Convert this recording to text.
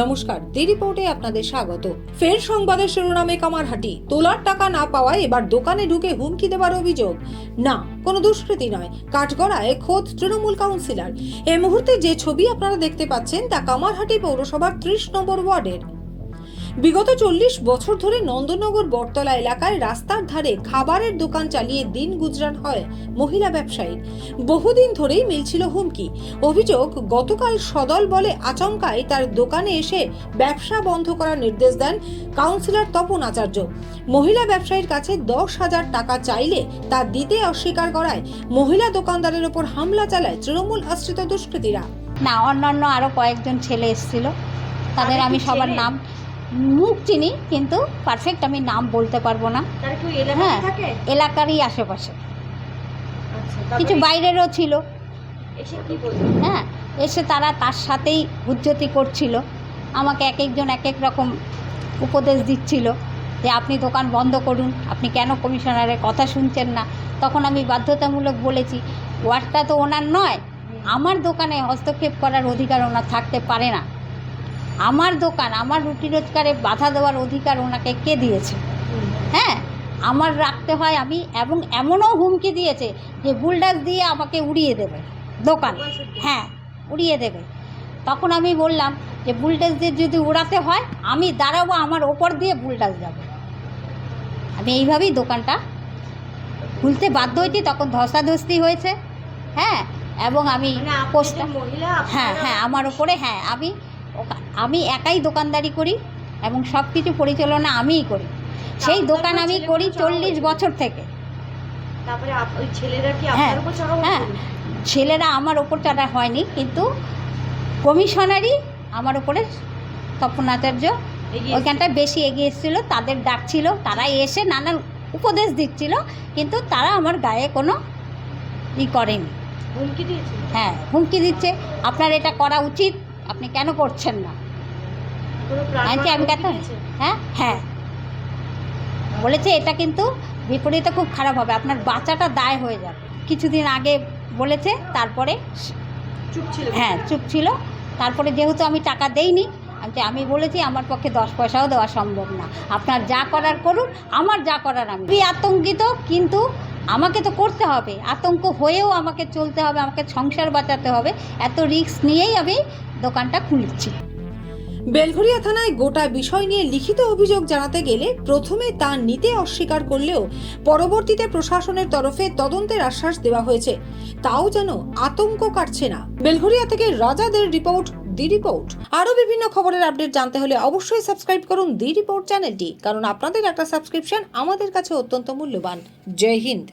নমস্কার দি রিপোর্টে আপনাদের স্বাগত। ফের সংবাদের শিরোনামে কামারহাটি। তোলার টাকা না পাওয়ায় এবার দোকানে ঢুকে হুমকি দেবার অভিযোগ। না, কোনো দুষ্কৃতি নয়। কাঠগড়ায় খোদ তৃণমূল কাউন্সিলর। এই মুহূর্তে যে ছবি আপনারা দেখতে পাচ্ছেন তা কামারহাটি পৌরসভার ত্রিশ নম্বর ওয়ার্ডের। বিগত চল্লিশ বছর ধরে নন্দনগর বটতলা এলাকায় রাস্তার ধারে খাবারের দোকান চালিয়ে দিন গুজরান হয় মহিলা ব্যবসায়ী। বহুদিন ধরেই মিলছিল হুমকি। অভিযোগ গতকাল সদল বলে আচমকায় তার দোকানে এসে ব্যবসা বন্ধ করার নির্দেশ দেন কাউন্সিলর তপন আচার্য। মহিলা ব্যবসায়ীর কাছে দশ হাজার টাকা চাইলে তা দিতে অস্বীকার করায় মহিলা দোকানদারের ওপর হামলা চালায় তৃণমূল আশ্রিত দুষ্কৃতীরা। না অন্যান্য আরও কয়েকজন ছেলে এসেছিল। তাদের আমি সবার নাম মুখ চিনি কিন্তু পারফেক্ট আমি নাম বলতে পারব না। হ্যাঁ এলাকারই আশেপাশে। আচ্ছা কিছু বাইরেরও ছিল। হ্যাঁ এসে তারা তার সাথেই উজ্জতি করছিল। আমাকে এক একজন এক এক রকম উপদেশ দিচ্ছিল যে আপনি দোকান বন্ধ করুন আপনি কেন কমিশনারের কথা শুনছেন না? তখন আমি বাধ্যতামূলক বলেছি ওয়ার্ডটা তো ওনার নয় আমার দোকানে হস্তক্ষেপ করার অধিকার ওনার থাকতে পারে না। আমার দোকান আমার রুটি রোজগারে বাধা দেওয়ার অধিকার ওনাকে কে দিয়েছে? হ্যাঁ আমার রাখতে হয় আমি এবং এমনও হুমকি দিয়েছে যে বুলডাস দিয়ে আমাকে উড়িয়ে দেবে দোকান। হ্যাঁ উড়িয়ে দেবে। তখন আমি বললাম যে বুলডাস দিয়ে যদি উড়াতে হয় আমি দাঁড়াবো আমার ওপর দিয়ে বুলডাস যাব। আমি এইভাবেই দোকানটা খুলতে বাধ্য হয়েছি তখন ধস্তাধস্তি হয়েছে। হ্যাঁ এবং আমি মানে আপনি পোস্ট যে মহিলা হ্যাঁ হ্যাঁ আমার ওপরে হ্যাঁ আমি আমি একাই দোকানদারি করি এবং সব কিছু পরিচালনা আমিই করি। সেই দোকান আমি করি চল্লিশ বছর থেকে। তারপরে ওই ছেলেরা কি হ্যাঁ, আপনার উপর চড়াও হ্যাঁ। ছেলেরা আমার ওপর চড়া হয়নি কিন্তু কমিশনারই আমার ওপরে তপন আচার্য এগিয়ে ওইখানটায় বেশি এগিয়ে এসেছিল তাদের ডাকছিল তারা এসে নানান উপদেশ দিচ্ছিল কিন্তু তারা আমার গায়ে কোনো ই করেনি। হুমকি দিয়েছে হ্যাঁ হুমকি দিচ্ছে আপনার এটা করা উচিত আপনি কেন করছেন না? আনছি আমি কেন হ্যাঁ? হ্যাঁ। বলেছে এটা কিন্তু বিপরীতে খুব খারাপ হবে আপনার বাচ্চাটা দায় হয়ে যাবে। কিছুদিন আগে বলেছে তারপরে চুপ ছিল। হ্যাঁ চুপ ছিল। তারপরে যেহেতু আমি টাকা দেইনি আমি আমি বলেছি আমার পক্ষে দশ পয়সাও দেওয়া সম্ভব না। আপনার যা করার করুন আমার যা করার আমি খুবই আতঙ্কিত কিন্তু আমাকে তো করতে হবে। আতঙ্ক হয়েও আমাকে চলতে হবে আমাকে সংসার বাঁচাতে হবে। এত রিস্ক নিয়েই আমি দোকানটা খুলছি। বেলঘরিয়া থানায় গোটা বিষয় নিয়ে লিখিত অভিযোগ জানাতে গেলে প্রথমে তা নিতে অস্বীকার করলেও পরবর্তীতে প্রশাসনের তরফে তদন্তের আশ্বাস দেওয়া হয়েছে। তাও যেন আতঙ্ক কাটছে না। বেলঘরিয়া থেকে রাজাদের রিপোর্ট, দি রিপোর্ট। আরও বিভিন্ন খবরের আপডেট জানতে হলে অবশ্যই সাবস্ক্রাইব করুন দি রিপোর্ট চ্যানেলটি, কারণ আপনাদের একটা সাবস্ক্রিপশন আমাদের কাছে অত্যন্ত মূল্যবান। জয় হিন্দ।